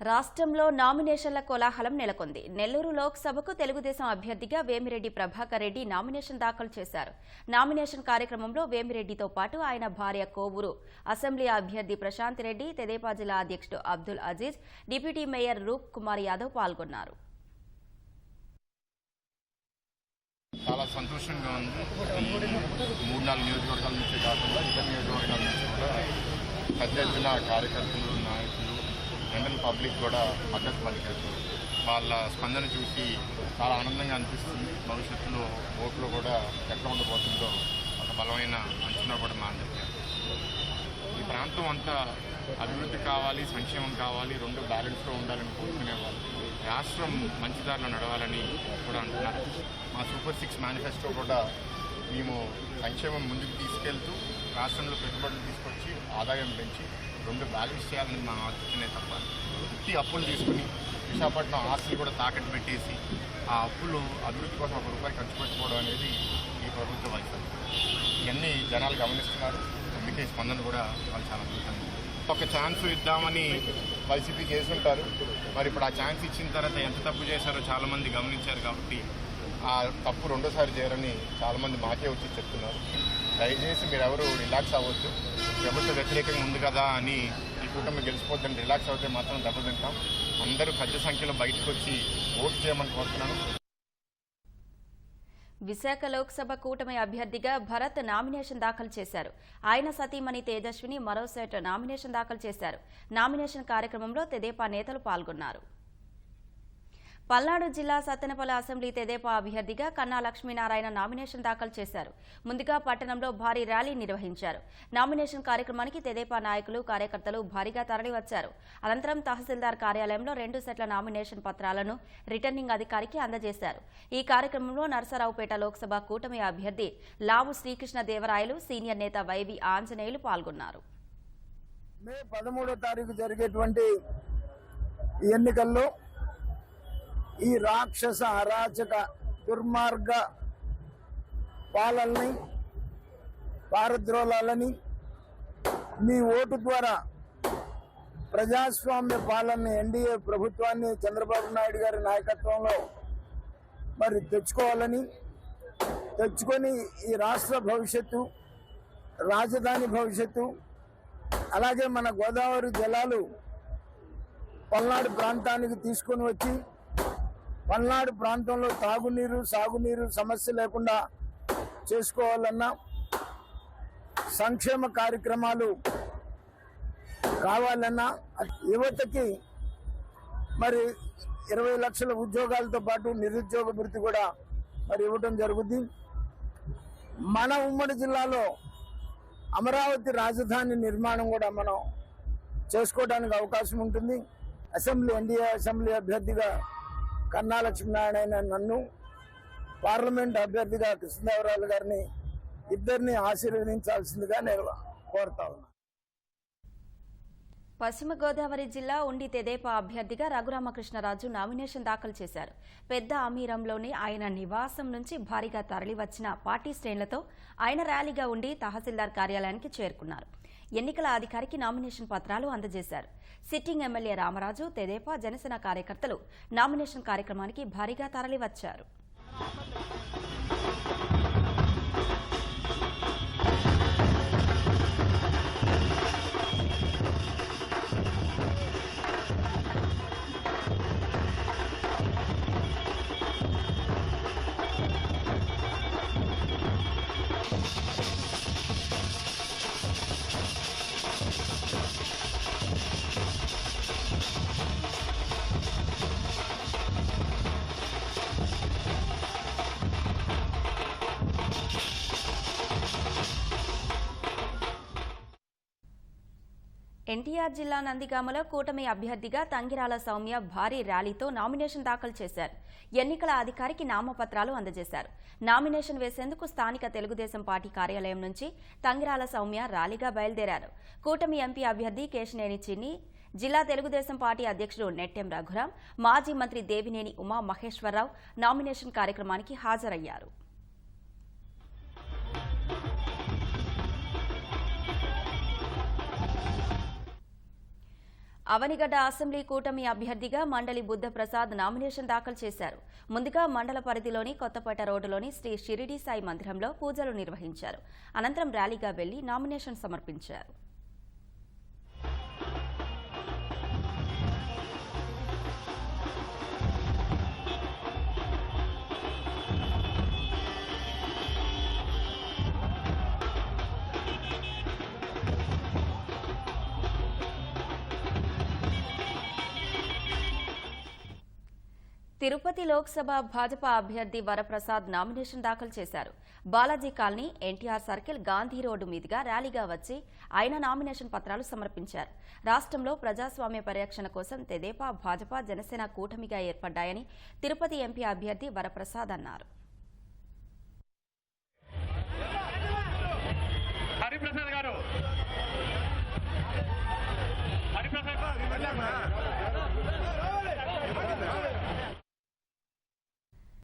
రాష్ట్రంలో నామినేషన్ల కోలాహలం నెలకొంది. నెల్లూరు లోక్సభకు తెలుగుదేశం అభ్యర్థిగా వేమిరెడ్డి ప్రభాకర్ రెడ్డి నామినేషన్ దాఖలు చేశారు. నామినేషన్ కార్యక్రమంలో వేమిరెడ్డితో పాటు ఆయన భార్య కోవూరు అసెంబ్లీ అభ్యర్థి ప్రశాంత్ రెడ్డి తెదేపా జిల్లా అధ్యక్షుడు అబ్దుల్ అజీజ్ డిప్యూటీ మేయర్ రూప్ కుమార్ యాదవ్ పాల్గొన్నారు. చాలా సంతోషంగా ఉంది. మూడు నాలుగు నియోజకవర్గాల నుంచి కాకుండా ఇతర నియోజకవర్గాల నుంచి కూడా పెద్ద ఎత్తున కార్యకర్తలు నాయకులు జనరల్ పబ్లిక్ కూడా మద్దతు పలికారు. వాళ్ళ స్పందన చూసి చాలా ఆనందంగా అనిపిస్తుంది. భవిష్యత్తులో ఓట్లు కూడా ఎక్కడ ఉండబోతుందో ఒక బలమైన అంచనా కూడా మా అందరికీ ఈ ప్రాంతం అంతా అభివృద్ధి కావాలి సంక్షేమం కావాలి రెండు బ్యాలెన్స్లో ఉండాలని కోరుకునేవాళ్ళు. రాష్ట్రం మంచి దారిలో నడవాలని కూడా అంటున్నారు. మా సూపర్ సిక్స్ మేనిఫెస్టో కూడా మేము సంక్షేమం ముందుకు తీసుకెళ్తూ రాష్ట్రంలో పెట్టుబడులు తీసుకొచ్చి ఆదాయం పెంచి రెండు బ్యాలెన్స్ చేయాలని మా ఆలోచనే తప్ప వృత్తి అప్పులు తీసుకుని విశాఖపట్నం ఆస్తులు కూడా తాకట్టు పెట్టేసి ఆ అప్పులు అభివృద్ధి కోసం ఒక రూపాయి ఖర్చు పెట్టుకోవడం అనేది ఈ ప్రభుత్వ వైఫల్యం ఇవన్నీ జనాలు గమనిస్తున్నారు. అందుకే స్పందన కూడా వాళ్ళు చాలా అద్భుతంగా ఒక ఛాన్స్ ఇద్దామని వైసీపీ చేసుంటారు మరి ఇప్పుడు ఆ ఛాన్స్ ఇచ్చిన తర్వాత ఎంత తప్పు చేశారో చాలామంది గమనించారు కాబట్టి ఆ తప్పు రెండోసారి చేయరని చాలామంది మాకే వచ్చి చెప్తున్నారు. దయచేసి మీరు ఎవరు రిలాక్స్ అవ్వద్దు ప్రభుత్వ వ్యతిరేకంగా ఉంది కదా అని ఈ కూటమి గెలిచిపోద్దని రిలాక్స్ అవుతే మాత్రం దెబ్బతింటాం అందరూ పెద్ద సంఖ్యలో బయటకు వచ్చి ఓటు చేయమని కోరుతున్నాను. విశాఖ లోక్సభ కూటమి అభ్యర్థిగా భరత్ నామినేషన్ దాఖలు చేశారు. ఆయన సతీమణి తేజస్విని మరోసేట నామినేషన్ దాఖలు చేశారు. నామినేషన్ కార్యక్రమంలో తెదేపా నేతలు పాల్గొన్నారు. పల్నాడు జిల్లా సత్తెనపల్లి అసెంబ్లీ తెదేపా అభ్యర్థిగా కన్నా లక్ష్మీనారాయణ నామినేషన్ దాఖలు చేశారు. ముందుగా పట్టణంలో భారీ ర్యాలీ నిర్వహించారు. నామినేషన్ కార్యక్రమానికి తెదేపా నాయకులు కార్యకర్తలు భారీగా తరలివచ్చారు. అనంతరం తహసీల్దార్ కార్యాలయంలో రెండు సెట్ల నామినేషన్ పత్రాలను రిటర్నింగ్ అధికారికి అందజేశారు. ఈ కార్యక్రమంలో నరసరావుపేట లోక్సభ కూటమి అభ్యర్థి లావు శ్రీకృష్ణ దేవరాయలు సీనియర్ నేత వైవి ఆంజనేయులు పాల్గొన్నారు. మే పదమూడో తారీఖు జరిగేటువంటి ఈ ఎన్నికల్లో ఈ రాక్షస అరాచక దుర్మార్గ పాలనని పారద్రోలాలని మీ ఓటు ద్వారా ప్రజాస్వామ్య పాలన ఎన్డీఏ ప్రభుత్వాన్ని చంద్రబాబు నాయుడు గారి నాయకత్వంలో మరి తెచ్చుకోవాలని తెచ్చుకొని ఈ రాష్ట్ర భవిష్యత్తు రాజధాని భవిష్యత్తు అలాగే మన గోదావరి జలాలు పల్నాడు ప్రాంతానికి తీసుకొని వచ్చి పల్నాడు ప్రాంతంలో తాగునీరు సాగునీరు సమస్య లేకుండా చేసుకోవాలన్నా సంక్షేమ కార్యక్రమాలు కావాలన్నా యువతకి మరి ఇరవై లక్షల ఉద్యోగాలతో పాటు నిరుద్యోగ భృతి కూడా మరి ఇవ్వటం జరుగుద్ది. మన ఉమ్మడి జిల్లాలో అమరావతి రాజధాని నిర్మాణం కూడా మనం చేసుకోవడానికి అవకాశం ఉంటుంది. అసెంబ్లీ ఎన్డీఏ అసెంబ్లీ అభ్యర్థిగా కన్నా లక్ష్మీనారాయణ నన్ను పార్లమెంట్ అభ్యర్థిగా కృష్ణదేవరాయలు గారిని ఇద్దరిని ఆశీర్వదించాల్సిందిగా నేను కోరుతా ఉన్నాను పశ్చిమ గోదావరి జిల్లా ఉండి తెదేపా అభ్యర్థిగా రఘురామకృష్ణరాజు నామినేషన్ దాఖలు చేశారు. పెద్ద అమీరంలోని ఆయన నివాసం నుంచి భారీగా తరలివచ్చిన పార్టీ శ్రేణులతో ఆయన ర్యాలీగా ఉండి తహసీల్దార్ కార్యాలయానికి చేరుకున్నారు. ఎన్నికల అధికారికి నామినేషన్ పత్రాలు అందజేశారు. సిట్టింగ్ ఎమ్మెల్యే రామరాజు తెదేపా జనసేన కార్యకర్తలు నామినేషన్ కార్యక్రమానికి భారీగా తరలివచ్చారు. ఎన్టీఆర్ జిల్లా నందిగామలో కూటమి అభ్యర్థిగా తంగిరాల సౌమ్య భారీ ర్యాలీతో నామినేషన్ దాఖలు చేశారు. ఎన్నికల అధికారికి నామపత్రాలు అందజేశారు. నామినేషన్ వేసేందుకు స్థానిక తెలుగుదేశం పార్టీ కార్యాలయం నుంచి తంగిరాల సౌమ్య ర్యాలీగా బయలుదేరారు. కూటమి ఎంపీ అభ్యర్థి కేశినేని చిన్ని జిల్లా తెలుగుదేశం పార్టీ అధ్యక్షుడు నెట్టెం రఘురాం మాజీ మంత్రి దేవినేని ఉమా మహేశ్వరరావు నామినేషన్ కార్యక్రమానికి హాజరయ్యారు. అవనిగడ్డ అసెంబ్లీ కూటమి అభ్యర్థిగా మండలి బుద్ధప్రసాద్ నామినేషన్ దాఖలు చేశారు. ముందుగా మండల పరిధిలోని కొత్తపేట రోడ్డులోని శ్రీ షిరిడి సాయి మందిరంలో పూజలు నిర్వహించారు. అనంతరం ర్యాలీగా వెళ్ళి నామినేషన్ సమర్పించారు. తిరుపతి లోక్సభ భాజపా అభ్యర్థి వరప్రసాద్ నామినేషన్ దాఖలు చేశారు. Balaji colony NTR circle Gandhi road మీదుగా ర్యాలీగా వచ్చి ఆయన నామినేషన్ పత్రాలు సమర్పించారు. రాష్ట్రంలో ప్రజాస్వామ్య పరిరక్షణ కోసం తెదేపా భాజపా జనసేన కూటమిగా ఏర్పడ్డాయని తిరుపతి ఎంపీ అభ్యర్థి వరప్రసాద్ అన్నారు. హరిప్రసాద్ గారు. హరిప్రసాద్.